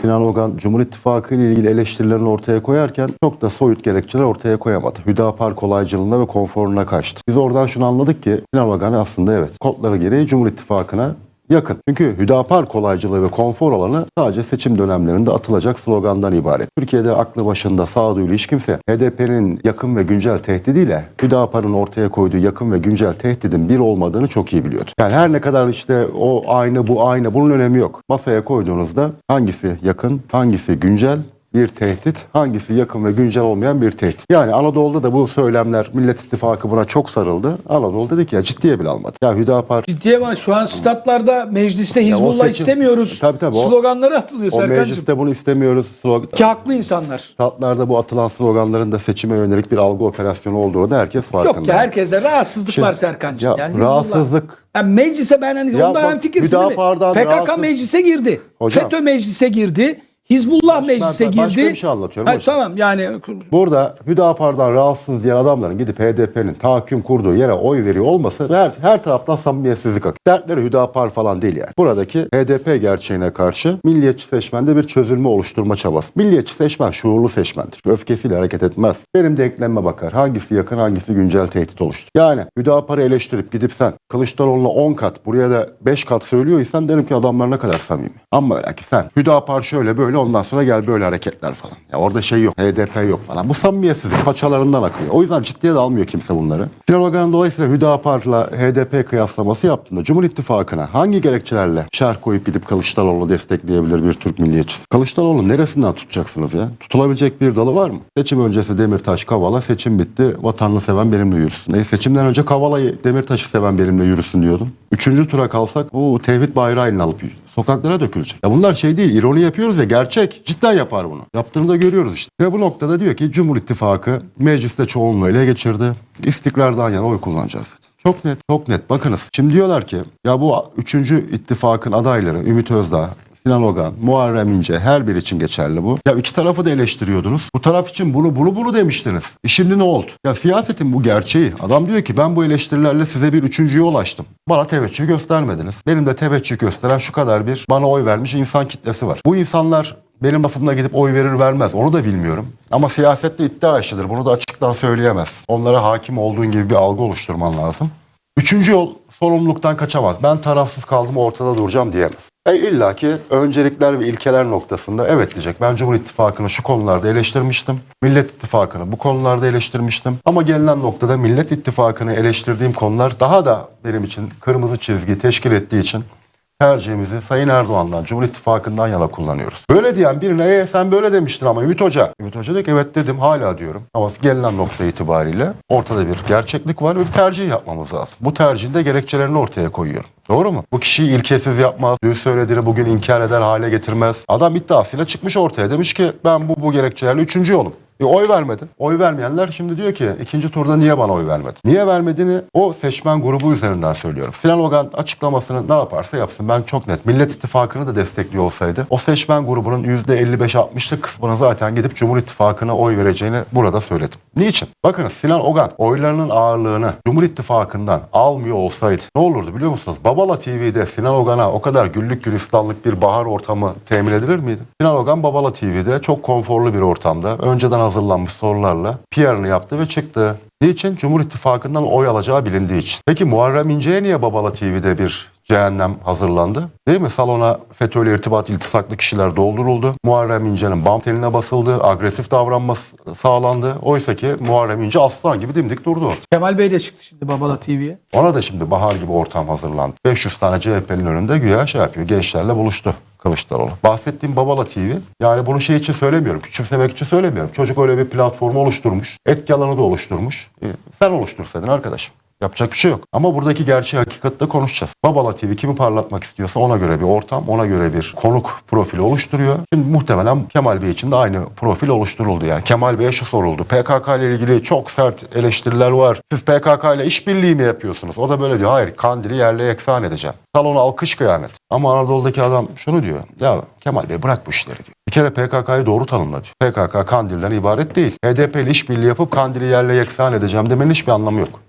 Sinan Ogan Cumhur İttifakı ile ilgili eleştirilerini ortaya koyarken çok da soyut gerekçeler ortaya koyamadı. Hüdapar kolaycılığına ve konforuna kaçtı. Biz oradan şunu anladık ki Sinan Ogan aslında evet kodları gereği Cumhur İttifakı'na yakın. Çünkü Hüdapar kolaycılığı ve konfor alanı sadece seçim dönemlerinde atılacak slogandan ibaret. Türkiye'de aklı başında sağduyulu hiç kimse HDP'nin yakın ve güncel tehdidiyle Hüdapar'ın ortaya koyduğu yakın ve güncel tehdidin bir olmadığını çok iyi biliyordu. Yani her ne kadar işte o aynı bu aynı bunun önemi yok. Masaya koyduğunuzda hangisi yakın, hangisi güncel, bir tehdit, hangisi yakın ve güncel olmayan bir tehdit. Yani Anadolu'da da bu söylemler Millet İttifakı buna çok sarıldı. Anadolu dedi ki ya ciddiye bile almadı. Ya Hüdapar Ciddiye bak şu an statlarda mecliste Hizbullah seçim- istemiyoruz. Tabii, tabii, o- sloganları atılıyor o Serkan'cığım. mecliste bunu istemiyoruz. Slogan, Ki haklı insanlar. Statlarda bu atılan sloganların da seçime yönelik bir algı operasyonu olduğunu da herkes farkında. Yok ki herkeste rahatsızlık Şimdi- var Serkan'cığım. Ya Yani rahatsızlık Yani meclise ben hani Ya onda bak, fikirsin değil mi? PKK rahatsız- meclise girdi. Hocam. FETÖ meclise girdi. Hizbullah meclise ben girdi. başka bir şey anlatıyorum Ha, hocam. tamam yani Burada Hüdapar'dan rahatsız diyen adamların gidip HDP'nin tahakküm kurduğu yere oy veriyor olması her, her taraftan samimiyetsizlik akıyor. Dertleri Hüdapar falan değil yani. Buradaki HDP gerçeğine karşı milliyetçi seçmende bir çözülme oluşturma çabası. Milliyetçi seçmen şuurlu seçmendir. Öfkesiyle hareket etmez. Benim denklenme bakar. Hangisi yakın hangisi güncel tehdit oluştur. Yani Hüdapar'ı eleştirip gidip sen Kılıçdaroğlu'na 10 kat buraya da 5 kat söylüyorsan derim ki adamlar ne kadar samimi. Ama öyle ki sen Hüdapar şöyle böyle ondan sonra gel böyle hareketler falan. Ya orada şey yok. HDP yok falan. Bu samimiyetsizlik paçalarından akıyor. O yüzden ciddiye de almıyor kimse bunları. Sinan Ogan'ın dolayısıyla Hüdapar'la HDP kıyaslaması yaptığında Cumhur İttifakı'na hangi gerekçelerle şerh koyup gidip Kılıçdaroğlu'nu destekleyebilir bir Türk milliyetçisi? Kılıçdaroğlu neresinden tutacaksınız ya? Tutulabilecek bir dalı var mı? Seçim öncesi Demirtaş Kavala, seçim bitti vatanını seven benimle yürüsün. E, seçimden önce Kavala'yı Demirtaş'ı seven benimle yürüsün diyordum. Üçüncü tura kalsak o tevhid bayrağı eline alıp sokaklara dökülecek. Ya bunlar şey değil, ironi yapıyoruz ya gerçek. Cidden yapar bunu. Yaptığını da görüyoruz işte. Ve bu noktada diyor ki Cumhur İttifakı mecliste çoğunluğu ele geçirdi. İstikrardan yana oy kullanacağız dedi. Çok net, çok net. Bakınız. Şimdi diyorlar ki ya bu üçüncü ittifakın adayları Ümit Özdağ, Sinan Ogan, Muharrem İnce her biri için geçerli bu. Ya iki tarafı da eleştiriyordunuz. Bu taraf için bunu bunu bunu demiştiniz. E şimdi ne oldu? Ya siyasetin bu gerçeği. Adam diyor ki ben bu eleştirilerle size bir üçüncüye ulaştım. Bana teveccüh göstermediniz. Benim de teveccüh gösteren şu kadar bir bana oy vermiş insan kitlesi var. Bu insanlar benim lafımla gidip oy verir vermez onu da bilmiyorum. Ama siyasette iddia işidir. Bunu da açıktan söyleyemez. Onlara hakim olduğun gibi bir algı oluşturman lazım. Üçüncü yol sorumluluktan kaçamaz. Ben tarafsız kaldım ortada duracağım diyemez. E illa ki öncelikler ve ilkeler noktasında evet diyecek. Ben Cumhur İttifakı'nı şu konularda eleştirmiştim. Millet İttifakı'nı bu konularda eleştirmiştim. Ama gelinen noktada Millet İttifakı'nı eleştirdiğim konular daha da benim için kırmızı çizgi teşkil ettiği için tercihimizi Sayın Erdoğan'dan, Cumhur İttifakı'ndan yana kullanıyoruz. Böyle diyen birine "E, sen böyle demiştin ama Ümit Hoca. Ümit Hoca diyor ki evet dedim hala diyorum. Ama gelinen nokta itibariyle ortada bir gerçeklik var ve bir tercih yapmamız lazım. Bu tercihin de gerekçelerini ortaya koyuyorum. Doğru mu? Bu kişiyi ilkesiz yapmaz. Dün söylediğini bugün inkar eder hale getirmez. Adam iddiasıyla çıkmış ortaya. Demiş ki ben bu bu gerekçelerle üçüncü yolum. E, oy vermedin. Oy vermeyenler şimdi diyor ki ikinci turda niye bana oy vermedin? Niye vermediğini o seçmen grubu üzerinden söylüyorum. Sinan Ogan açıklamasını ne yaparsa yapsın. Ben çok net. Millet İttifakı'nı da destekliyor olsaydı o seçmen grubunun %55-60'lık kısmını zaten gidip Cumhur İttifakı'na oy vereceğini burada söyledim. Niçin? Bakınız Sinan Ogan oylarının ağırlığını Cumhur İttifakı'ndan almıyor olsaydı ne olurdu biliyor musunuz? Babala TV'de Sinan Ogan'a o kadar güllük gülistanlık bir bahar ortamı temin edilir miydi? Sinan Ogan Babala TV'de çok konforlu bir ortamda önceden hazırlanmış sorularla PR'ını yaptı ve çıktı. Niçin? Cumhur İttifakı'ndan oy alacağı bilindiği için. Peki Muharrem İnce'ye niye Babala TV'de bir cehennem hazırlandı? Değil mi? Salona FETÖ'yle irtibat iltisaklı kişiler dolduruldu. Muharrem İnce'nin bam teline basıldı. Agresif davranması sağlandı. Oysa ki Muharrem İnce aslan gibi dimdik durdu. Kemal Bey de çıktı şimdi Babala TV'ye. Ona da şimdi bahar gibi ortam hazırlandı. 500 tane CHP'nin önünde güya şey yapıyor. Gençlerle buluştu Kılıçdaroğlu. Bahsettiğim Babala TV yani bunu şey için söylemiyorum. Küçümsemek için söylemiyorum. Çocuk öyle bir platform oluşturmuş. Etki alanı da oluşturmuş. E, sen oluştursaydın arkadaşım. Yapacak bir şey yok. Ama buradaki gerçeği hakikatte konuşacağız. Babala TV kimi parlatmak istiyorsa ona göre bir ortam, ona göre bir konuk profili oluşturuyor. Şimdi muhtemelen Kemal Bey için de aynı profil oluşturuldu. Yani Kemal Bey'e şu soruldu. PKK ile ilgili çok sert eleştiriler var. Siz PKK ile işbirliği mi yapıyorsunuz? O da böyle diyor. Hayır kandili yerle yeksan edeceğim. Salona alkış kıyamet. Ama Anadolu'daki adam şunu diyor. Ya Kemal Bey bırak bu işleri diyor. Bir kere PKK'yı doğru tanımla diyor. PKK kandilden ibaret değil. HDP ile işbirliği yapıp kandili yerle yeksan edeceğim demenin hiçbir anlamı yok.